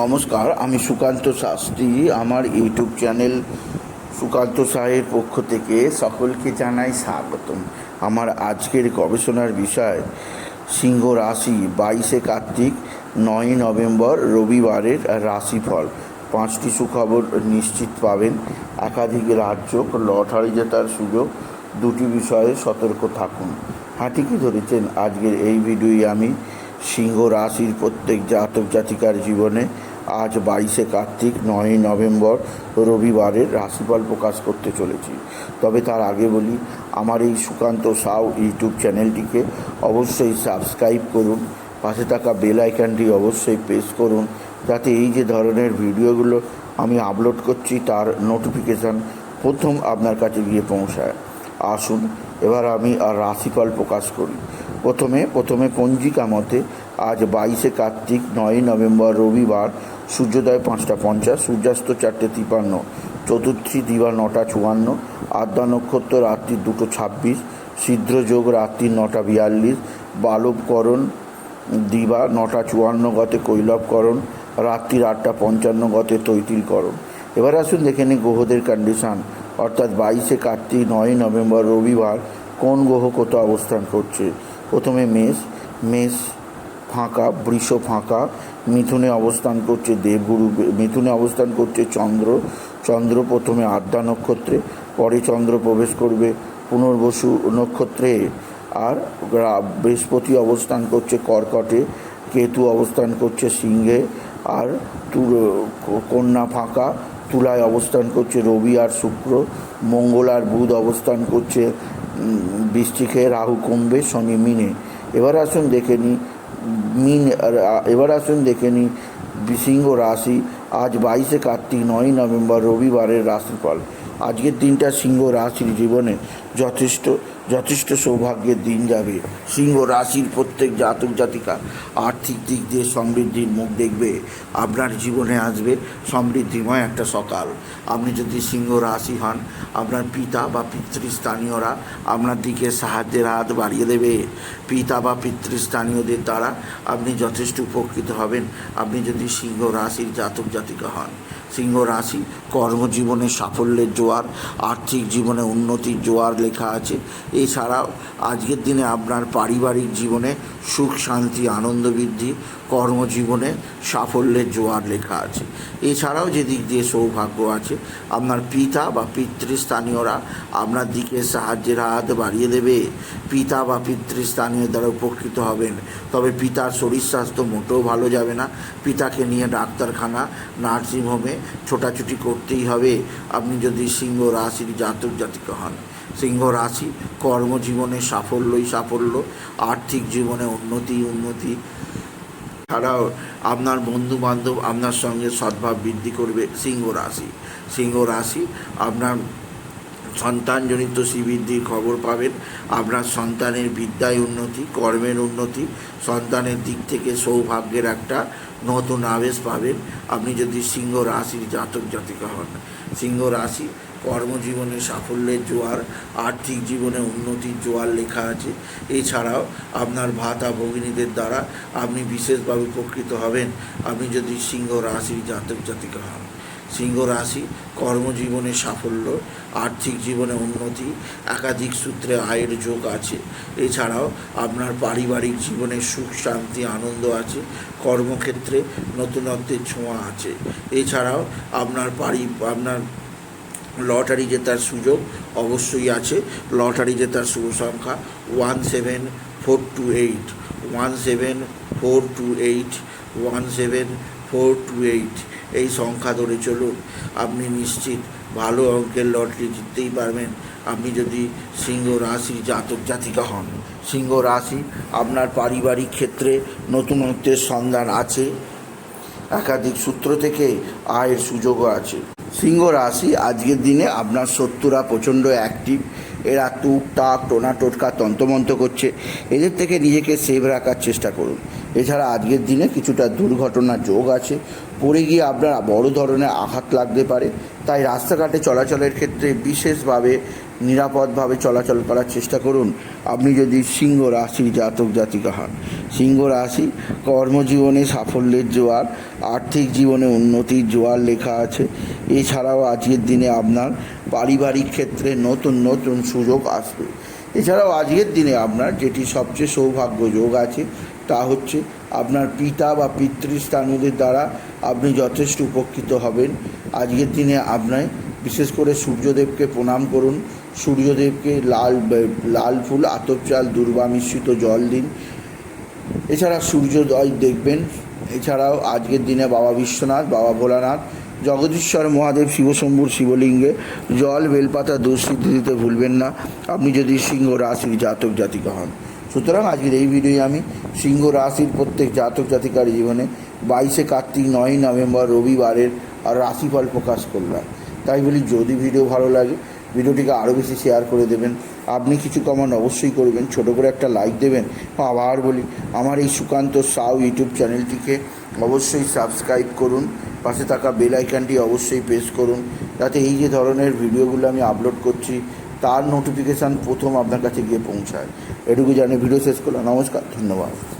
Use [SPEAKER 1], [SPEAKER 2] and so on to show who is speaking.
[SPEAKER 1] নমস্কার, আমি সুকান্ত শাস্ত্রী। আমার ইউটিউব চ্যানেল সুকান্ত সাহের পক্ষ থেকে সকলকে জানাই স্বাগতম। আমার আজকের গবেষণার বিষয়, সিংহ রাশি, বাইশে কার্তিক, নয় নভেম্বর, রবিবারের রাশিফল। পাঁচটি সুখবর নিশ্চিত পাবেন। একাধিক রাজ্য, লটারি জেতার সুযোগ, দুটি বিষয়ে সতর্ক থাকুন। ঠিকই ধরেছেন? আজকের এই ভিডিওই আমি সিংহ রাশির প্রত্যেক জাতক জাতিকার জীবনে আজ বাইশে কার্তিক, নয়ই নভেম্বর রবিবারের রাশিফল প্রকাশ করতে চলেছি। তবে তার আগে বলি, আমার এই সুকান্ত সাউ ইউটিউব চ্যানেলটিকে অবশ্যই সাবস্ক্রাইব করুন, পাশে থাকা বেল আইকনটি অবশ্যই প্রেস করুন, যাতে এই যে ধরনের ভিডিওগুলো আমি আপলোড করছি, তার নোটিফিকেশান প্রথম আপনার কাছে গিয়ে পৌঁছায়। আসুন, এবার আমি আর রাশিফল প্রকাশ করি। প্রথমে প্রথমে পঞ্জিকা মতে, আজ বাইশে কার্তিক, নয়ই নভেম্বর রবিবার সূর্যোদয় পাঁচটা পঞ্চাশ, সূর্যাস্ত চারটে তিপান্ন, চতুর্থী দিবা নটা চুয়ান্ন আদ্যা নক্ষত্র রাত্রি দুটো ছাব্বিশ সিদ্ধ্রযোগ রাত্রি নটা বিয়াল্লিশ, বালবকরণ দিবা নটা চুয়ান্ন গতে কৈলবকরণ রাত্রির আটটা পঞ্চান্ন গতে তৈতিলকরণ। এবার আসুন দেখে নিই গ্রহদের কন্ডিশান অর্থাৎ বাইশে কার্তিক নয় নভেম্বর, রবিবার কোন গ্রহ কত অবস্থান করছে? প্রথমে মেষ মেষ ফাঁকা, বৃষ ফাঁকা মিথুনে অবস্থান করছে দেবগুরু, মিথুনে অবস্থান করছে চন্দ্র। চন্দ্র প্রথমে আদ্যা নক্ষত্রে, পরে চন্দ্র প্রবেশ করবে পুনর্বসু নক্ষত্রে। আর বৃহস্পতি অবস্থান করছে কর্কটে, কেতু অবস্থান করছে সিংহে। আর কন্যা ফাঁকা, তুলায় অবস্থান করছে রবি আর শুক্র। মঙ্গল আর বুধ অবস্থান করছে বৃশ্চিকে, রাহু, কুম্ভে, শনি, মিনে। এবার আসুন দেখে নিই মিন এবার আসুন দেখে নিই সিংহ রাশি আজ বাইশে কার্তিক নয় নভেম্বর রবিবারের রাশিফল আজকের দিনটা সিংহ রাশির জীবনে যথেষ্ট যথেষ্ট সৌভাগ্যের দিন যাবে। সিংহ রাশির প্রত্যেক জাতক জাতিকা আর্থিক দিক দিয়ে সমৃদ্ধির মুখ দেখবে, আপনার জীবনে আসবে সমৃদ্ধিময় একটা সকাল। আপনি যদি সিংহ রাশি হন, আপনার পিতা বা পিতৃস্থানীয়রা আপনার দিকে সাহায্যের হাত বাড়িয়ে দেবে। পিতা বা পিতৃস্থানীয়দের দ্বারা আপনি যথেষ্ট উপকৃত হবেন। আপনি যদি সিংহ রাশির জাতক জাতিকা হন সিংহ রাশি, কর্মজীবনে সাফল্যের জোয়ার, আর্থিক জীবনে উন্নতির জোয়ার লেখা আছে। এছাড়াও আজকের দিনে আপনার পারিবারিক জীবনে সুখ, শান্তি, আনন্দ বৃদ্ধি কর্মজীবনে সাফল্যের জোয়ার লেখা আছে। এছাড়াও যে দিক দিয়ে সৌভাগ্য আছে, আপনার পিতা বা পিতৃস্থানীয়রা আপনার দিকে সাহায্যের হাত বাড়িয়ে দেবে। পিতা বা পিতৃস্থানীয় দ্বারা উপকৃত হবেন। তবে পিতার শরীর স্বাস্থ্য মোটেও ভালো যাবে না। পিতাকে নিয়ে ডাক্তারখানা নার্সিংহোমে ছোটাছুটি করতেই হবে। আপনি যদি সিংহ রাশির জাতক জাতিকা হন, সিংহ রাশি কর্মজীবনে সাফল্যই সাফল্য। আর্থিক জীবনে উন্নতি উন্নতি ছাড়াও আপনার বন্ধু বান্ধব আপনার সঙ্গে সদ্ভাব বৃদ্ধি করবে সিংহ রাশি। সিংহ রাশি, আপনার সন্তানজনিত শ্রীবৃদ্ধির খবর পাবেন। আপনার সন্তানের বিদ্যায় উন্নতি, কর্মের উন্নতি, সন্তানের দিক থেকে সৌভাগ্যের একটা নতুন আবেশ পাবেন। আপনি যদি সিংহ রাশির জাতক জাতিকা হন, সিংহ রাশি কর্মজীবনে সাফল্যের জোয়ার, আর্থিক জীবনে উন্নতির জোয়ার লেখা আছে। এছাড়াও আপনার ভাতা ভগিনীদের দ্বারা আপনি বিশেষভাবে উপকৃত হবেন। আপনি যদি সিংহ রাশির জাতক জাতিকা হন, সিংহ রাশি কর্মজীবনে সাফল্য, আর্থিক জীবনে উন্নতি, একাধিক সূত্রে আয়ের যোগ আছে। এছাড়াও আপনার পারিবারিক জীবনে সুখ, শান্তি, আনন্দ আছে। কর্মক্ষেত্রে নতুনত্বের ছোঁয়া আছে। এছাড়াও আপনার পারি, আপনার লটারি জেতার সুযোগ অবশ্যই আছে। লটারি জেতার শুভ সংখ্যা one seven four two eight, one seven four two eight, one seven four two eight. এই সংখ্যা ধরে চলুন। আপনি নিশ্চিত ভালো অঙ্কের লটারি জিততেই পারবেন। আপনি যদি সিংহ রাশি জাতক জাতিকা হন, সিংহ রাশি আপনার পারিবারিক ক্ষেত্রে নতুনত্বের সন্ধান আছে। একাধিক সূত্র থেকে আয়ের সুযোগও আছে। সিংহ রাশি, আজকের দিনে আপনার শত্রুরা প্রচণ্ড অ্যাক্টিভ এরা টুকটাক টোনা, টোটকা তন্তমন্ত করছে। এদের থেকে নিজেকে সেভ রাখার চেষ্টা করুন। এছাড়া আজকের দিনে কিছুটা দুর্ঘটনার যোগ আছে। পড়ে গিয়ে আপনার বড় ধরনের আঘাত লাগতে পারে। তাই রাস্তাঘাটে চলাচলের ক্ষেত্রে বিশেষভাবে নিরাপদভাবে চলাচল করার চেষ্টা করুন। আপনি যদি সিংহ রাশির জাতক জাতিকা হন, সিংহ রাশি কর্মজীবনে সাফল্যের জোয়ার, আর্থিক জীবনে উন্নতির জোয়ার লেখা আছে। এছাড়াও আজকের দিনে আপনার পারিবারিক ক্ষেত্রে নতুন নতুন সুযোগ আসবে। এছাড়াও আজকের দিনে আপনার যেটি সবচেয়ে সৌভাগ্য যোগ আছে, তা হচ্ছে আপনার পিতা বা পিতৃস্থানীয়দের দ্বারা আপনি যথেষ্ট উপকৃত হবেন। আজকের দিনে আপনার, বিশেষ করে সূর্যদেবকে প্রণাম করুন। সূর্যদেবকে লাল লাল ফুল, আতপ চাল, দুর্বা মিশ্রিত জল দিন। এছাড়া সূর্যোদয় দেখবেন। এছাড়াও আজকের দিনে বাবা বিশ্বনাথ, বাবা ভোলানাথ, জগদীশ্বর মহাদেব শিবশম্ভুর শিবলিঙ্গে জল, বেলপাতা দুঃসিদ্ধি দিতে ভুলবেন না। আপনি যদি সিংহ রাশির জাতক জাতিকা হন। সুতরাং আজকের এই ভিডিওয়ে আমি সিংহ রাশির প্রত্যেক জাতক জাতিকার জীবনে বাইশে কার্তিক, নয়ই নভেম্বর রবিবারের আর রাশিফল প্রকাশ করলাম। তাই বলি, যদি ভিডিও ভালো লাগে, ভিডিওটিকে আরও বেশি শেয়ার করে দেবেন। আপনি কিছু কমান অবশ্যই করবেন, ছোট করে একটা লাইক দেবেন। আবার বলি, আমার এই সুকান্ত সাউ ইউটিউব চ্যানেলটিকে অবশ্যই সাবস্ক্রাইব করুন। পাশে থাকা বেল আইকনটি অবশ্যই প্রেস করুন। যাতে এই যে ধরনের ভিডিওগুলো আমি আপলোড করছি, তার নোটিফিকেশান প্রথম আপনার কাছে গিয়ে পৌঁছায়। এটুকু জানি ভিডিও শেষ করলাম। নমস্কার, ধন্যবাদ।